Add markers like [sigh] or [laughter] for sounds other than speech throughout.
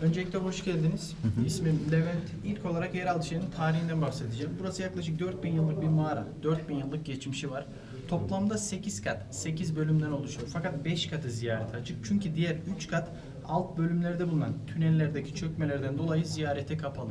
Öncelikle hoş geldiniz. İsmim Levent. İlk olarak yeraltı şehrinin tarihinden bahsedeceğim. Burası yaklaşık 4000 yıllık bir mağara. 4000 yıllık geçmişi var. Toplamda 8 kat, 8 bölümden oluşuyor. Fakat 5 katı ziyarete açık. Çünkü diğer 3 kat alt bölümlerde bulunan tünellerdeki çökmelerden dolayı ziyarete kapalı.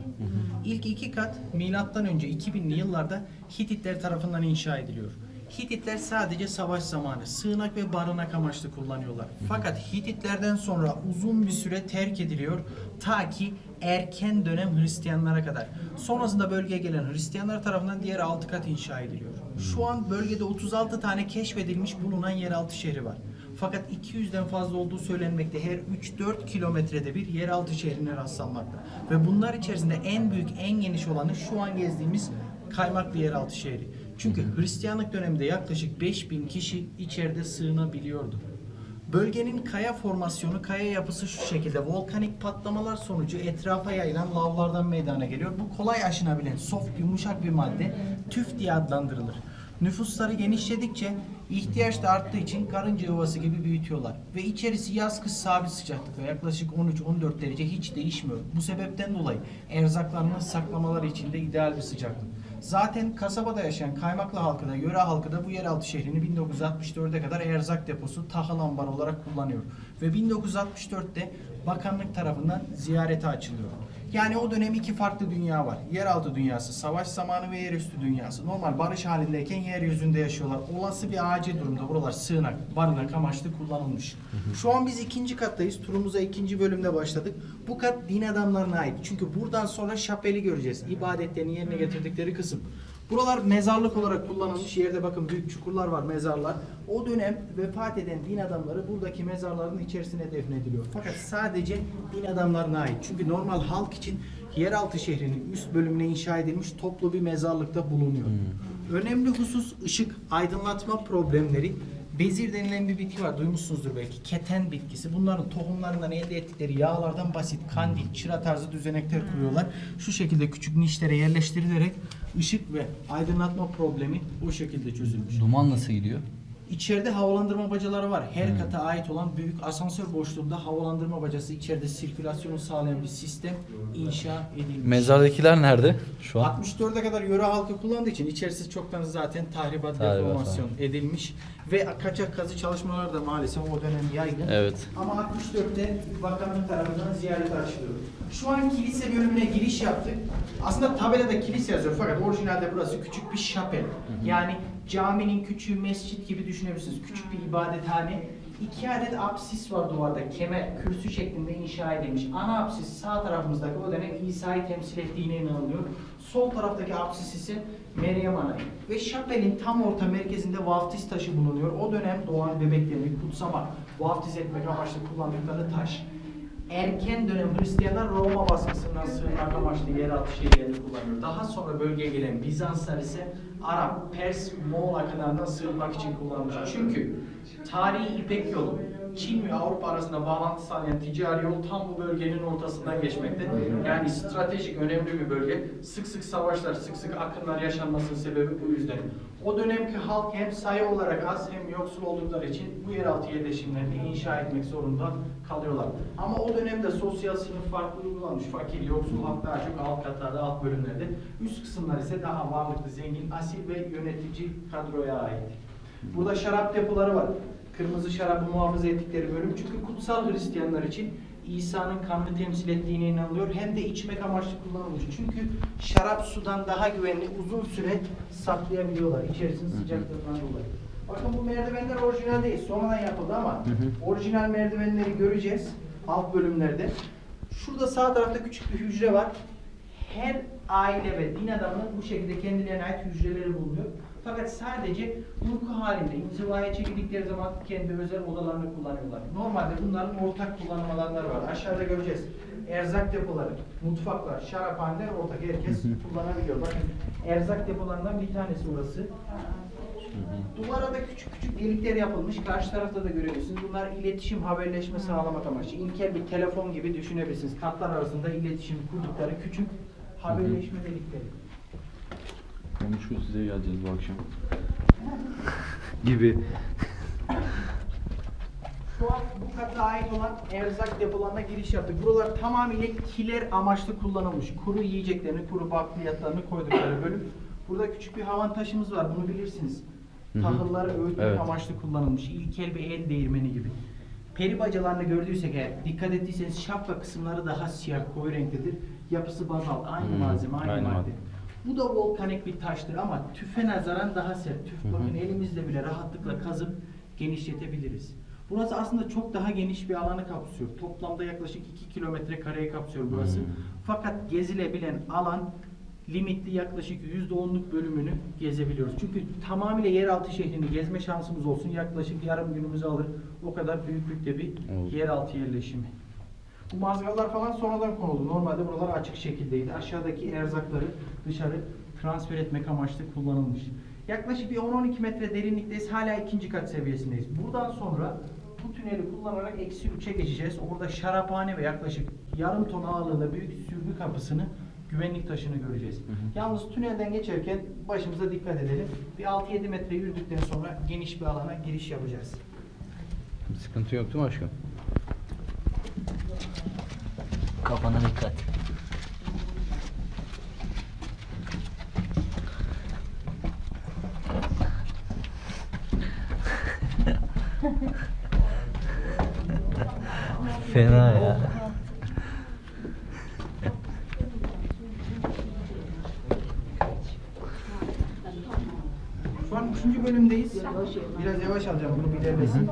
İlk iki kat milattan önce 2000'li yıllarda Hititler tarafından inşa ediliyor. Hititler sadece savaş zamanı sığınak ve barınak amaçlı kullanıyorlar. Fakat Hititlerden sonra uzun bir süre terk ediliyor ta ki erken dönem Hristiyanlara kadar. Sonrasında bölgeye gelen Hristiyanlar tarafından diğer 6 kat inşa ediliyor. Şu an bölgede 36 tane keşfedilmiş bulunan yeraltı şehri var. Fakat 200'den fazla olduğu söylenmekte. Her 3-4 kilometrede bir yeraltı şehrine rastlanmakta. Ve bunlar içerisinde en büyük, en geniş olanı şu an gezdiğimiz Kaymaklı yeraltı şehri. Çünkü Hristiyanlık döneminde yaklaşık 5000 kişi içeride sığınabiliyordu. Bölgenin kaya formasyonu, kaya yapısı şu şekilde. Volkanik patlamalar sonucu etrafa yayılan lavlardan meydana geliyor. Bu kolay aşınabilen, soft, yumuşak bir madde tüf diye adlandırılır. Nüfusları genişledikçe ihtiyaç da arttığı için karınca yuvası gibi büyütüyorlar. Ve içerisi yaz kış sabit sıcaklıkta yaklaşık 13-14 derece hiç değişmiyor. Bu sebepten dolayı erzaklarını saklamaları için de ideal bir sıcaklık. Zaten kasabada yaşayan Kaymaklı halkı da, yöre halkı da bu yeraltı şehrini 1964'e kadar erzak deposu, tahıl ambarı olarak kullanıyor. Ve 1964'te bakanlık tarafından ziyarete açılıyor. Yani o dönem iki farklı dünya var. Yeraltı dünyası, savaş zamanı ve yerüstü dünyası. Normal barış halindeyken yeryüzünde yaşıyorlar. Olası bir acil durumda buralar sığınak, barınak amaçlı kullanılmış. Şu an biz ikinci kattayız. Turumuza ikinci bölümde başladık. Bu kat din adamlarına ait. Çünkü buradan sonra şapeli göreceğiz. İbadetlerini yerine getirdikleri kısım. Buralar mezarlık olarak kullanılmış. Yerde bakın büyük çukurlar var, mezarlar. O dönem vefat eden din adamları buradaki mezarların içerisine defnediliyor. Fakat sadece din adamlarına ait. Çünkü normal halk için yeraltı şehrinin üst bölümüne inşa edilmiş toplu bir mezarlıkta bulunuyor. Önemli husus ışık, aydınlatma problemleri. Bezir denilen bir bitki var duymuşsunuzdur belki. Keten bitkisi. Bunların tohumlarından elde ettikleri yağlardan basit kandil, çıra tarzı düzenekler kuruyorlar. Şu şekilde küçük nişlere yerleştirilerek ışık ve aydınlatma problemi bu şekilde çözülmüş. Duman nasıl gidiyor? İçeride havalandırma bacaları var. Her kata ait olan büyük asansör boşluğunda havalandırma bacası içeride sirkülasyonu sağlayan bir sistem inşa edilmiş. Mezardakiler nerede şu an? 64'e kadar yöre halkı kullandığı için içerisi çoktan zaten tahribat, Tahribat, deformasyon edilmiş ve kaçak kazı çalışmaları da maalesef o dönem yaygın. Evet. Ama 64'te bakanlık tarafından ziyaret açılıyor. Şu an kilise bölümüne giriş yaptık. Aslında tabelada kilise yazıyor fakat orijinalde burası küçük bir şapel. Yani caminin küçüğü mescit gibi düşünebilirsiniz. Küçük bir ibadethane. İki adet apsis var duvarda. Kemer, kürsü şeklinde inşa edilmiş. Ana apsis sağ tarafımızdaki o dönem İsa'yı temsil ettiğine inanılıyor. Sol taraftaki apsis ise Meryem Ana. Ve şapelin tam orta merkezinde vaftiz taşı bulunuyor. O dönem doğan bebeklerini kutsamak, vaftiz etmek amaçlı kullandıkları taş. Erken dönem Hristiyanlar Roma baskısından sığınmak amaçlı yeraltı şehirlerini kullanıyor. Daha sonra bölgeye gelen Bizanslar ise Arap, Pers, Moğol akınlarından sığınmak için kullanmış. Çünkü tarihi İpek yolu Çin ve Avrupa arasında bağlantı sağlayan ticari yol tam bu bölgenin ortasından geçmekte. Yani stratejik önemli bir bölge. Sık sık savaşlar, sık sık akınlar yaşanmasının sebebi bu yüzden. O dönemki halk hem sayı olarak az hem yoksul oldukları için bu yeraltı yerleşimlerini inşa etmek zorunda kalıyorlar. Ama o dönemde sosyal sınıf farklı uygulanmış. Fakir, yoksul halk daha çok alt katlarda, alt bölümlerde. Üst kısımlar ise daha varlıklı, zengin, asil ve yönetici kadroya ait. Burada şarap depoları var. Kırmızı şarabı muhafaza ettikleri bölüm. Çünkü kutsal Hristiyanlar için İsa'nın kanını temsil ettiğine inanılıyor. Hem de içmek amaçlı kullanılmış. Çünkü şarap sudan daha güvenli, uzun süre saklayabiliyorlar. İçerisinin sıcaklığından dolayı. Bakın bu merdivenler orijinal değil. Sonradan yapıldı ama orijinal merdivenleri göreceğiz alt bölümlerde. Şurada sağ tarafta küçük bir hücre var. Her aile ve din adamının bu şekilde kendilerine ait hücreleri bulunuyor. Fakat sadece uyku halinde inzivaya çekildikleri zaman kendi özel odalarını kullanıyorlar. Normalde bunların ortak kullanım alanları var. Aşağıda göreceğiz. Erzak depoları, mutfaklar, şaraphaneler ortak. Herkes kullanabiliyor. Bakın erzak depolarından bir tanesi orası. Duvara da küçük küçük delikler yapılmış. Karşı tarafta da görebilirsiniz. Bunlar iletişim, haberleşme sağlamak amaçlı. İlkel bir telefon gibi düşünebilirsiniz. Katlar arasında iletişim kurdukları küçük haberleşme delikleri. Konuşuyor size geleceğiz bu akşam. [laughs] Gibi. Şu an bu kata ait olan erzak depolarına giriş yaptık. Buralar tamamıyla kiler amaçlı kullanılmış. Kuru yiyeceklerini, kuru bakliyatlarını koydukları bölüm. Burada küçük bir havan taşımız var, bunu bilirsiniz. Hı hı. Tahılları öğütmek Evet. amaçlı kullanılmış. İlkel bir el değirmeni gibi. Peri bacalarını gördüysek eğer, dikkat ettiyseniz şapka kısımları daha siyah, koyu renklidir. Yapısı bazalt, aynı Hmm, malzeme, aynı, aynı madde. madde. Bu da volkanik bir taştır ama tüfe nazaran daha sert. Tüf bakın elimizle bile rahatlıkla kazıp genişletebiliriz. Burası aslında çok daha geniş bir alanı kapsıyor. Toplamda yaklaşık 2 kilometre kareyi kapsıyor burası. Hmm. Fakat gezilebilen alan limitli yaklaşık %10'luk bölümünü gezebiliyoruz. Çünkü tamamıyla yeraltı şehrini gezme şansımız olsun yaklaşık yarım günümüzü alır. O kadar büyüklükte bir Evet. yeraltı yerleşimi. Bu mazgallar falan sonradan konuldu. Normalde buralar açık şekildeydi. Aşağıdaki erzakları dışarı transfer etmek amaçlı kullanılmış. Yaklaşık bir 10-12 metre derinlikteyiz. Hala ikinci kat seviyesindeyiz. Buradan sonra bu tüneli kullanarak eksi 3'e geçeceğiz. Orada şaraphane ve yaklaşık yarım ton ağırlığında büyük sürgü kapısını güvenlik taşını göreceğiz. Yalnız tünelden geçerken başımıza dikkat edelim. Bir 6-7 metre yürüdükten sonra geniş bir alana giriş yapacağız. Sıkıntı yok değil mi aşkım? Kafana dikkat. [laughs] Fena ya. Şu an üçüncü bölümdeyiz. Biraz yavaş alacağım bunu bir ilerlesin.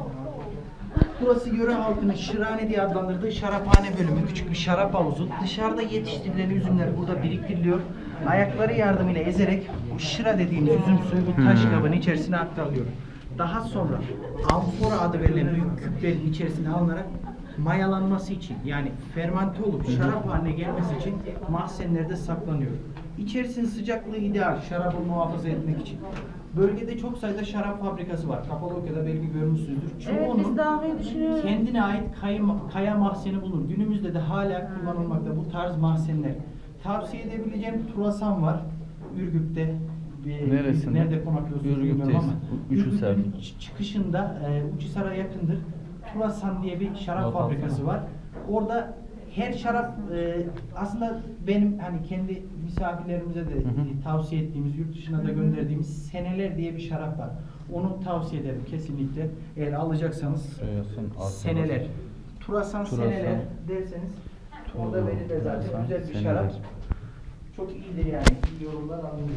Yöre halkının şırhane diye adlandırdığı şaraphane bölümü. Küçük bir şarap havuzu. Dışarıda yetiştirilen üzümler burada biriktiriliyor. Ayakları yardımıyla ezerek bu şıra dediğimiz üzüm suyu bu taş kabın içerisine aktarılıyor. Daha sonra amfora adı verilen büyük küplerin içerisine alınarak mayalanması için yani fermente olup şarap haline gelmesi için mahzenlerde saklanıyor. İçerisinin sıcaklığı ideal şarabı muhafaza etmek için. Bölgede çok sayıda şarap fabrikası var. Kapadokya'da belki görmüşsünüzdür. Evet Çoğunun biz de almayı düşünüyoruz. kendine ait kaya, kaya mahzeni bulunur. Günümüzde de hala kullanılmakta bu tarz mahzenler. Tavsiye edebileceğim Turasan var. Ürgüp'te. Bir- Neresinde? Nerede konaklıyorsunuz Ürgüp'teyiz. bilmiyorum ama. Uçhisar. Ürgüp'ün ç- çıkışında e, Uçhisar'a yakındır. Turasan diye bir şarap Not fabrikası var. Orada her şarap e, aslında benim hani kendi misafirlerimize de Hı hı. e, tavsiye ettiğimiz, yurt dışına da gönderdiğimiz seneler diye bir şarap var. Onu tavsiye ederim kesinlikle. Eğer alacaksanız arkaya seneler. Turasan, Turasan. seneler derseniz orada verirler zaten Turasan, güzel bir seneler. şarap. Çok iyidir yani. Yorumlar alınıyor.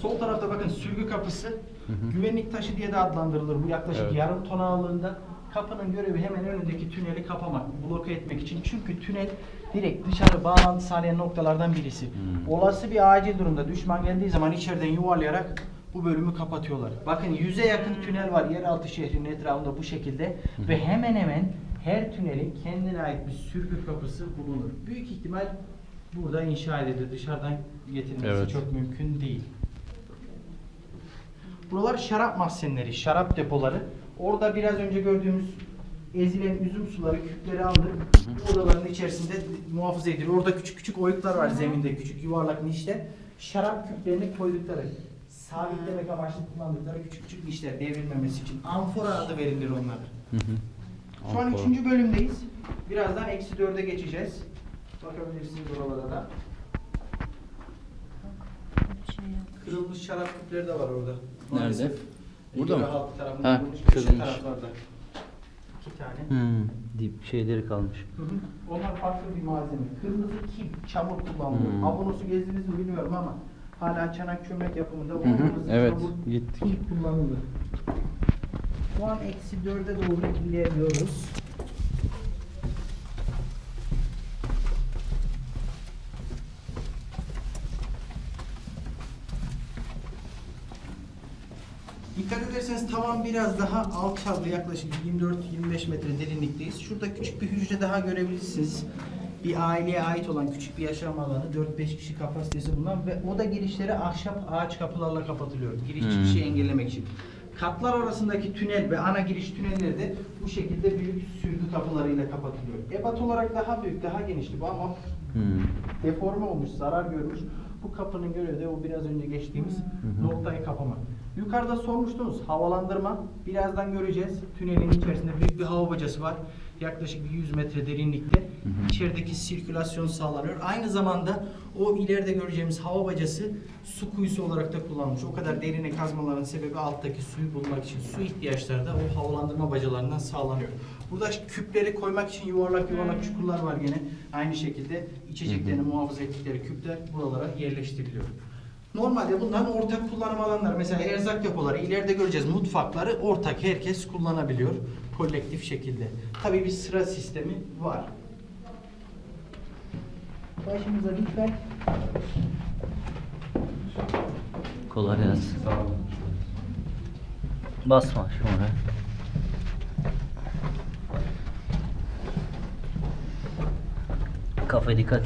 Sol tarafta bakın sürgü kapısı. hı. Güvenlik taşı diye de adlandırılır. Bu yaklaşık Evet. yarım ton ağırlığında. Kapının görevi hemen önündeki tüneli kapamak, bloke etmek için. Çünkü tünel direkt dışarı bağlantı sağlayan noktalardan birisi. Hmm. Olası bir acil durumda düşman geldiği zaman içeriden yuvarlayarak bu bölümü kapatıyorlar. Bakın yüze yakın tünel var yeraltı şehrinin etrafında bu şekilde ve hemen hemen her tünelin kendine ait bir sürgü kapısı bulunur. Büyük ihtimal burada inşa edildi. Dışarıdan getirilmesi Evet. çok mümkün değil. Buralar şarap mahzenleri, şarap depoları. Orada biraz önce gördüğümüz ezilen üzüm suları küpleri aldık. Odaların içerisinde muhafaza ediliyor. Orada küçük küçük oyuklar var zeminde, küçük yuvarlak nişler. Şarap küplerini koydukları, sabitlemek amaçlı kullandıkları küçük küçük nişler devrilmemesi için. Amfora adı verilir onlara. Hı hı. Şu an üçüncü bölümdeyiz. Birazdan eksi dörde geçeceğiz. Bakabilirsiniz oralara da. Kırılmış şarap küpleri de var orada. Nerede? Burada mı? ve halk tarafından Ha, köşe kırılmış. taraflarda. İki tane. Hmm, dip şeyleri kalmış. Hı hı. Onlar farklı bir malzeme. Kırmızı kip, çamur kullanılıyor. Hmm. Abonosu gezdiniz mi bilmiyorum ama hala çanak çömlek yapımında o Hı hı, kırmızı evet, gittik. kip kullanılır. Şu an eksi dörde doğru ilerliyoruz. Ederseniz tavan biraz daha alçaldı. Yaklaşık 24-25 metre derinlikteyiz. Şurada küçük bir hücre daha görebilirsiniz. Bir aileye ait olan küçük bir yaşam alanı. 4-5 kişi kapasitesi bulunan ve oda girişleri ahşap ağaç kapılarla kapatılıyor. Giriş Hmm. çıkışı engellemek için. Katlar arasındaki tünel ve ana giriş tünelleri de bu şekilde büyük sürgü kapılarıyla kapatılıyor. Ebat olarak daha büyük, daha genişti bu ama Hmm. deforme olmuş, zarar görmüş. Bu kapının görevi de o biraz önce geçtiğimiz noktayı kapamak. Yukarıda sormuştunuz havalandırma. Birazdan göreceğiz. Tünelin içerisinde büyük bir hava bacası var. Yaklaşık bir 100 metre derinlikte. İçerideki sirkülasyon sağlanıyor. Aynı zamanda o ileride göreceğimiz hava bacası su kuyusu olarak da kullanılmış. O kadar derine kazmaların sebebi alttaki suyu bulmak için su ihtiyaçları da o havalandırma bacalarından sağlanıyor. Burada küpleri koymak için yuvarlak yuvarlak çukurlar var gene. Aynı şekilde içeceklerini muhafaza ettikleri küpler buralara yerleştiriliyor. Normalde bunların ortak kullanım alanları. Mesela erzak depoları ileride göreceğiz. Mutfakları ortak herkes kullanabiliyor. Kolektif şekilde. Tabii bir sıra sistemi var. Başımıza dikkat. Kolay gelsin. Basma şuna. Kafa dikkat.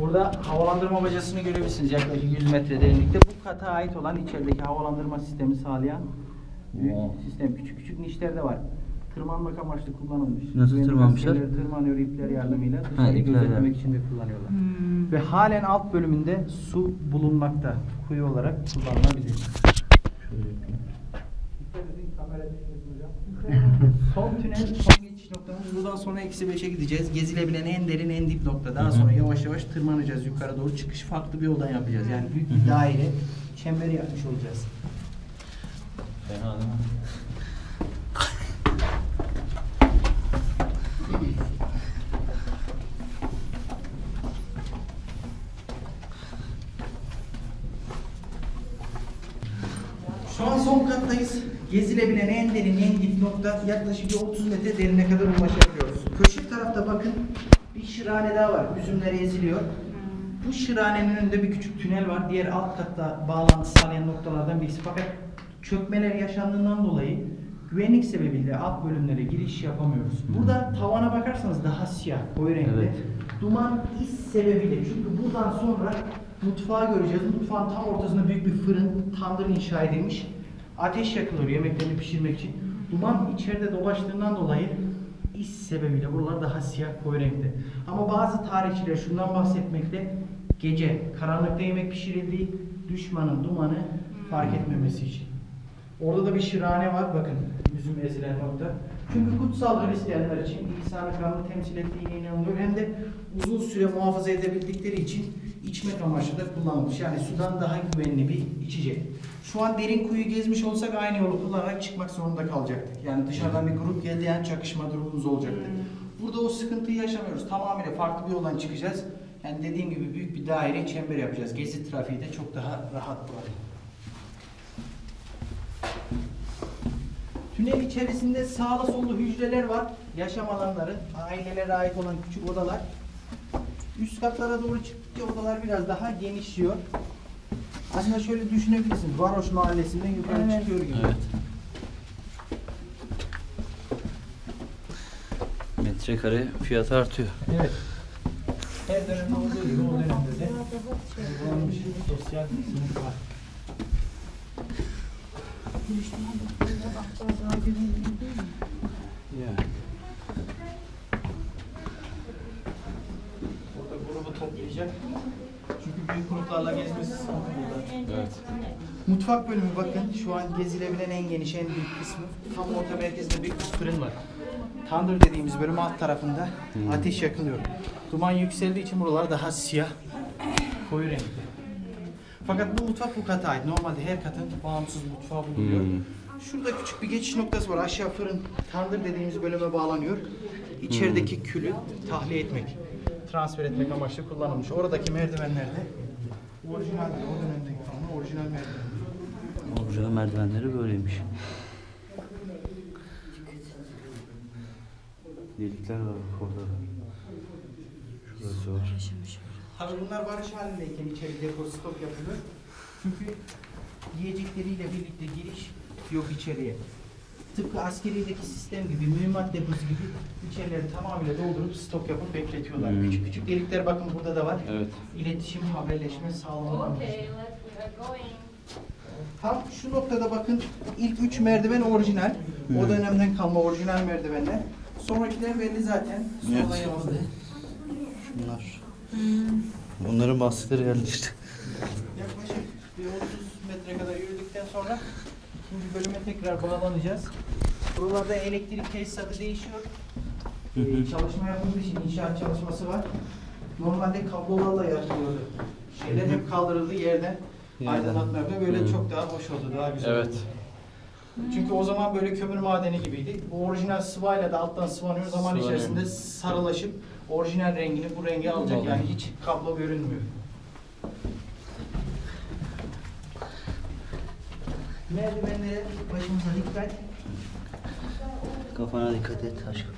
Burada havalandırma bacasını görebilirsiniz yaklaşık 100 metre derinlikte. Bu kata ait olan içerideki havalandırma sistemi sağlayan büyük sistem. Küçük küçük nişler de var. Tırmanmak amaçlı kullanılmış. Nasıl Güvenlik tırmanmışlar? askerleri Tırmanıyor ipler yardımıyla. Dışarıyı iplerle. gözetlemek için de kullanıyorlar. Ve halen alt bölümünde su bulunmakta. Kuyu olarak kullanılabilir. Şöyle yapayım. son tünel, son geçiş noktamız. Buradan sonra eksi 5'e gideceğiz. Gezilebilen en derin, en dip nokta. Daha sonra yavaş yavaş tırmanacağız yukarı doğru. Çıkış farklı bir yoldan yapacağız. Yani büyük bir daire, çemberi yapmış olacağız. Fena değil mi? Şu an son kattayız. Gezilebilen en derin, en dip nokta yaklaşık bir 30 metre derine kadar ulaşabiliyoruz. Köşe tarafta bakın bir şırhane daha var. Üzümleri eziliyor. Bu şırhanenin önünde bir küçük tünel var. Diğer alt katta bağlantı sağlayan noktalardan birisi. Fakat çökmeler yaşandığından dolayı güvenlik sebebiyle alt bölümlere giriş yapamıyoruz. Burada tavana bakarsanız daha siyah, koyu renkli. Evet. Duman is sebebiyle. Çünkü buradan sonra mutfağı göreceğiz. Mutfağın tam ortasında büyük bir fırın, tandır inşa edilmiş. Ateş yakılıyor yemeklerini pişirmek için. Duman içeride dolaştığından dolayı is sebebiyle buralar daha siyah koyu renkte. Ama bazı tarihçiler şundan bahsetmekte. Gece karanlıkta yemek pişirildiği düşmanın dumanı fark etmemesi için. Orada da bir şirane var bakın üzüm ezilen nokta. Çünkü kutsal Hristiyanlar için İsa'nın kanını temsil ettiğine inanılıyor. Hem de uzun süre muhafaza edebildikleri için içmek amaçlı da kullanılmış. Yani sudan daha güvenli bir içecek. Şu an derin kuyu gezmiş olsak aynı yolu kullanarak çıkmak zorunda kalacaktık. Yani dışarıdan bir grup geldi yani çakışma durumumuz olacaktı. Burada o sıkıntıyı yaşamıyoruz. Tamamıyla farklı bir yoldan çıkacağız. Yani dediğim gibi büyük bir daire çember yapacağız. Gezi trafiği de çok daha rahat burada. Tünel içerisinde sağlı sollu hücreler var. Yaşam alanları, ailelere ait olan küçük odalar. Üst katlara doğru çıktıkça odalar biraz daha genişliyor. Aslında şöyle düşünebilirsiniz. Varoş mahallesinden yukarı Evet. çıkıyor gibi. Evet. Metrekare fiyatı artıyor. Evet. Her dönemde olduğu gibi o dönemde de uygulanmış sosyal sınıf var. Yani. Burada grubu toplayacak. Çünkü büyük gruplarla gezmesi sıkıntı burada. Evet. Mutfak bölümü bakın şu an gezilebilen en geniş en büyük kısmı. Tam orta merkezde büyük bir fırın var. Tandır dediğimiz bölüm alt tarafında ateş yakılıyor. Duman yükseldiği için buralar daha siyah, koyu renkli. Fakat bu mutfak bu kata ait. Normalde her katın bağımsız mutfağı bulunuyor. Hmm. Şurada küçük bir geçiş noktası var. Aşağı fırın tandır dediğimiz bölüme bağlanıyor. İçerideki külü tahliye etmek, transfer etmek amaçlı kullanılmış. Oradaki merdivenler de orijinal, o dönemdeki falan orijinal merdiven. Orijinal merdivenleri böyleymiş. Delikler var orada. Şurası var. Tabii bunlar barış halindeyken içeri depo stok yapılıyor. Çünkü yiyecekleriyle birlikte giriş yok içeriye. Tıpkı askerideki sistem gibi, mühimmat deposu gibi içerileri tamamıyla doldurup stok yapıp bekletiyorlar. Hmm. Küçük küçük delikler bakın burada da var. Evet. İletişim, haberleşme sağlanıyor. Okay. Tam şu noktada bakın ilk üç merdiven orijinal. O dönemden kalma orijinal merdivenler. Sonrakiler belli zaten. Evet. yapıldı. Şunlar. Bunların bahsetleri geldi işte. Yaklaşık bir 30 metre kadar yürüdükten sonra ikinci bölüme tekrar bağlanacağız. Buralarda elektrik tesisatı değişiyor. Ee, çalışma yapıldığı için inşaat çalışması var. Normalde kablolarla yapılıyordu. Şeyler hep kaldırıldı yerden. Yerden. Aydınlatma yapıyor. Böyle Hı. çok daha hoş oldu, daha güzel Evet. oldu. Çünkü o zaman böyle kömür madeni gibiydi. Bu orijinal sıvayla da alttan sıvanıyor. Zaman Sıvanıyor. içerisinde sarılaşıp orijinal rengini bu rengi alacak. Yani hiç kablo görünmüyor. Merdivenlere başımıza dikkat. Kafana dikkat et aşkım.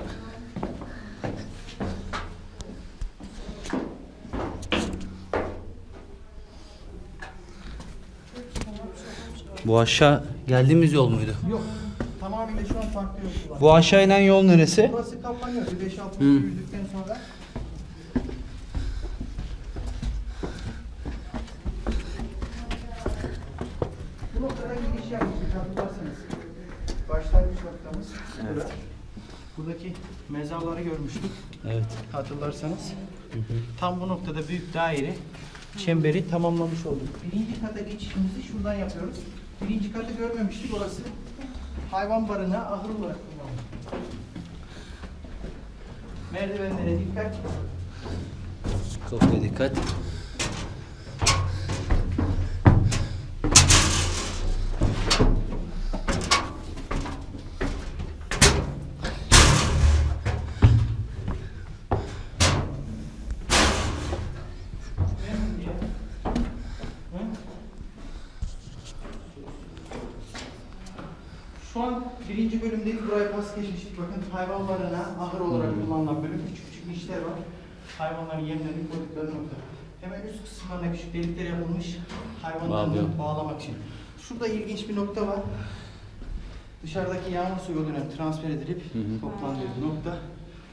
Bu aşağı geldiğimiz yol muydu? Yok. Tamamıyla şu an farklı yol. Bu aşağı inen yol neresi? Burası kapanıyor. Bir 5-6 metre Hı. yürüdükten sonra. Bu noktada giriş yapmıştık hatırlarsanız. Başlangıç noktamız. Evet. Bura. Buradaki mezarları görmüştük Evet. hatırlarsanız. Tam bu noktada büyük daire çemberi tamamlamış olduk. Birinci kata geçişimizi şuradan yapıyoruz. Birinci katı görmemiştik orası. Hayvan barınağı ahır olarak kullanılıyor. Merdivenlere dikkat. Kafaya dikkat. Bölümdeyiz. Buraya pas geçmiştik. Bakın hayvan barınağı ahır olarak Hmm. kullanılan bölüm. Küçük küçük nişler var. Hayvanların yemlerini koydukları nokta. Hemen üst kısımlarına küçük delikler yapılmış. Hayvanlarını bağlamak için. Şurada ilginç bir nokta var. Dışarıdaki yağmur suyu dönem transfer edilip Hı hı. toplandığı nokta.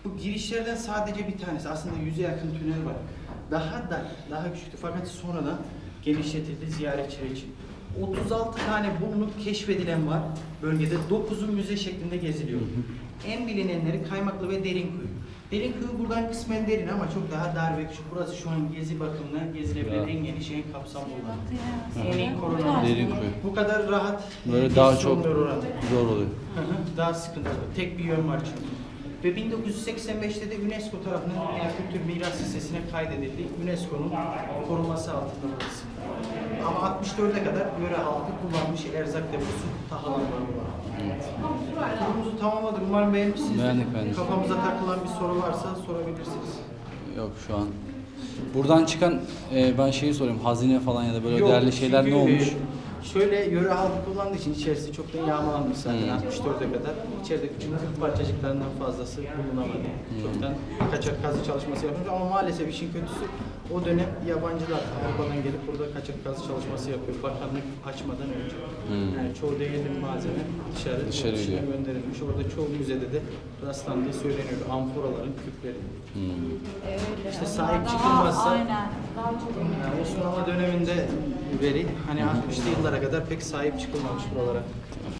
Bu girişlerden sadece bir tanesi. Aslında yüze yakın tünel var. Daha da daha küçüktü fakat sonradan genişletildi ziyaretçiler için. 36 tane bulunuk keşfedilen var bölgede. 9'u müze şeklinde geziliyor. En bilinenleri Kaymaklı ve Derinkuyu. Derinkuyu buradan kısmen derin ama çok daha dar ve küçük. Burası şu an gezi bakımından gezilebilen Ya. en geniş, en kapsamlı olan. En iyi korunan. Derinkuyu. Bu kadar rahat Böyle daha çok orada. zor oluyor. Hı hı, Daha sıkıntılı. Tek bir yön var çünkü. Ve 1985'te de UNESCO tarafından Dünya Kültür Miras Listesi'ne kaydedildi. UNESCO'nun koruması altında burası. Ama 64'e kadar yöre halkı kullanmış erzak deposu tahılanları var. Turumuzu tamamladık. Umarım beğenmişsinizdir. Beğendik, beğendik. Kafamıza takılan bir soru varsa sorabilirsiniz. Yok şu an. Buradan çıkan e, ben şeyi sorayım. Hazine falan ya da böyle Yok, değerli şeyler ne çünkü, olmuş? e, Şöyle yöre halkı kullandığı için içerisi çoktan yağmalanmış zaten Hmm. 64'e kadar. İçeride küçük kırk parçacıklarından fazlası bulunamadı. Çoktan kaçak kazı çalışması yapılmış ama maalesef işin kötüsü o dönem yabancılar Avrupa'dan gelip burada kaçak kazı çalışması yapıyor. Bakanlık açmadan önce. Hmm. Yani çoğu değerli malzeme dışarı, Dışarı dışına gönderilmiş. Orada çoğu müzede de rastlandığı söyleniyor. Amforaların, küplerin. Hmm. İşte sahip çıkılmazsa Aynen. Daha çok yani Osmanlı döneminde veri hani 60'lı yıllara kadar pek sahip çıkılmamış buralara.